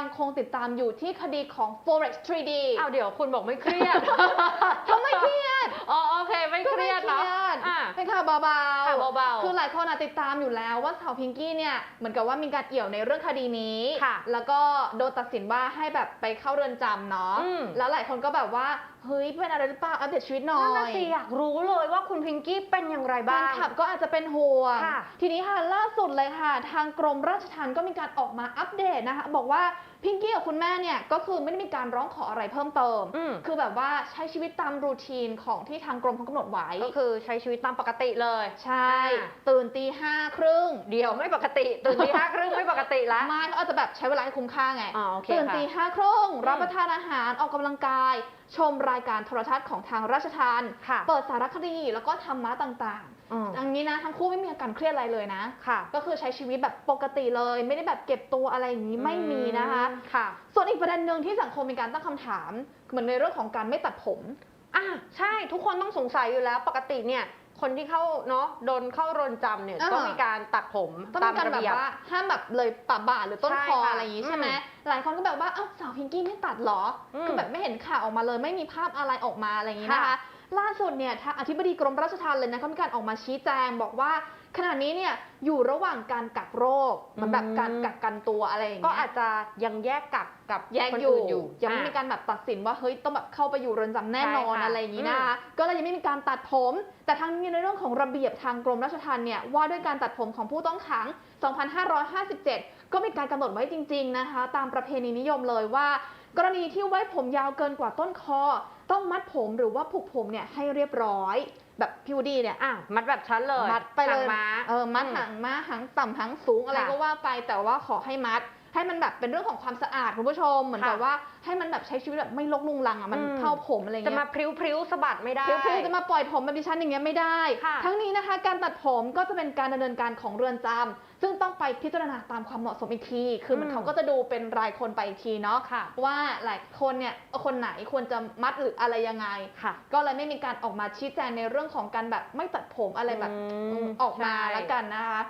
ยังคงติดตามอยู่ที่คดีของ Forex 3D อ้าวเดี๋ยวคุณบอกไม่เครียดเขาไม่เครียด อ๋อโอเคไม่เครียดเนาะอะ เป็นข่าวเบา ข่าวเบาๆ คือหลายคนอะติดตามอยู่แล้วว่าสาวพิงกี้เนี่ยเหมือนกับว่ามีการเอี่ยวในเรื่องคดีนี้ ค่ะแล้วก็โดนตัดสินว่าให้แบบไปเข้าเรือนจำเนาะ อืม แล้วหลายคนก็แบบว่าเฮ้ยเป็นอะไรหรือเปล่าอัปเดตชีวิตหน่อยนั่นน่ะสิอยากรู้เลยว่าคุณพิงกี้เป็นอย่างไรแฟบ้านง คลับก็อาจจะเป็นห่วง ค่ะ ทีนี้ค่ะล่าสุดเลยค่ะ ทางกรมราชทัณฑ์ก็มีการออกมาอัปเดตนะคะบอกว่าพิงกี้กับคุณแม่เนี่ยก็คือไม่ได้มีการร้องขออะไรเพิ่มเติม อืมคือแบบว่าใช้ชีวิตตามรูทีนของที่ทางกรมเขากำหนดไว้ ก็คือใช้ชีวิตตามปกติเลย ใช่อ่าตื่นตีห้าครึ่งเดี๋ยวไม่ปกติ ตื่นตีห้าครึ่งไม่ปกติละไม่เขาอาจจะแบบใช้เวลาให้คุ้มค่าไงอ๋อโอเคตื่นค่ะตีห้าครึ่งอืมรับประทานอาหารออกกำลังกาย ชมรายการโทรทัศน์ของทางราชทานค่ะเปิดสารคดีแล้วก็ธรรมะต่างอืมๆอย่างนี้นะทั้งคู่ไม่มีอาการเครียดอะไรเลยนะค่ะ ก็คือใช้ชีวิตแบบปกติเลย ไม่ได้แบบเก็บตัวอะไรอย่างนี้ไม่มีนะคะค่ะ ส่วนอีกประเด็นหนึ่งที่สังคมมีการตั้งคำถามเหมือนในเรื่องของการไม่ตัดผมอะใช่ทุกคนต้องสงสัยอยู่แล้วปกติเนี่ย คนที่เข้าเนาะโดนเข้าเรอนจำเนี่ยอ่า ต้องมีการตัดผมต้องตามีมการระแบบเบียบ ว่าห้ามแบบเลยปะบ่าหรือต้นใช่คอค่ะอะไรอย่างนี้ใช่ไหมอืมหลายคนก็แบบว่าอ้าวสาวพิงกี้ไม่ตัดเหรออมคือแบบไม่เห็นข่าวออกมาเลยไม่มีภาพอะไรออกมาอะไรอย่างนี้นะคะค่ะ ล่าสุดเนี่ยทางอธิบดีกรมราชทัณฑ์เลยนะเขามีการออกมาชี้แจงบอกว่าขณะนี้เนี่ยอยู่ระหว่างการกักโรคเหมันแบบการกักกันตัวอะไรอย่างก็เงี้ยอาจจะยังแยกกักกับแยกคนอยู่อื่นอยู่ ยังไม่อะมีการแบบตัดสินว่าเฮ้ยต้องแบบเข้าไปอยู่เรือนจำแน่นอนใช่ค่ะอะไรอย่างนี้นะคะก็เลยยังไม่มีการตัดผม แต่ทั้งนี้ในเรื่องของระเบียบทางกรมราชทัณฑ์เนี่ยว่าด้วยการตัดผมของผู้ต้องขัง 2557 ก็มีการกำหนดไว้จริง ๆนะคะ ตามประเพณีนิยมเลยว่า กรณีที่ไว้ผมยาวเกินกว่าต้นคอ ต้องมัดผมหรือว่าผูกผมเนี่ยให้เรียบร้อย แบบพิวดีเนี่ยอะมัดแบบชั้นเลยมัดไปเลยหางม้า เออมัดอืมหางม้าหางต่ำหางสูงอะไรค่ะก็ว่าไปแต่ว่าขอให้มัด ให้มันแบบเป็นเรื่องของความสะอาดคุณผู้ชมเหมือนค่ะกับว่าให้มันแบบใช้ชีวิตแบบไม่ลกลุงลังอะมันอืมเข้าผมอะไรจะเงี้มายพริ้วพริ้วๆสะบัดไม่ได้เพียวๆจะมาปล่อยผมแบบดิฉันอย่างเงี้ยไม่ได้ค่ะทั้งนี้นะคะ การตัดผมก็จะเป็นการดำเนินการของเรือนจำซึ่งต้องไปพิจารณาตามความเหมาะสมอีกที คือมันอืมเขาก็จะดูเป็นรายคนไปอีกทีเนาะค่ะว่าหลายคนเนี่ยคนไหนควรจะมัดหรืออะไรยังไงค่ะก็เลยไม่มีการออกมาชี้แจงในเรื่องของการแบบไม่ตัดผมอะไรแบบอืมอืมออกมาใช่แล้วกันนะคะ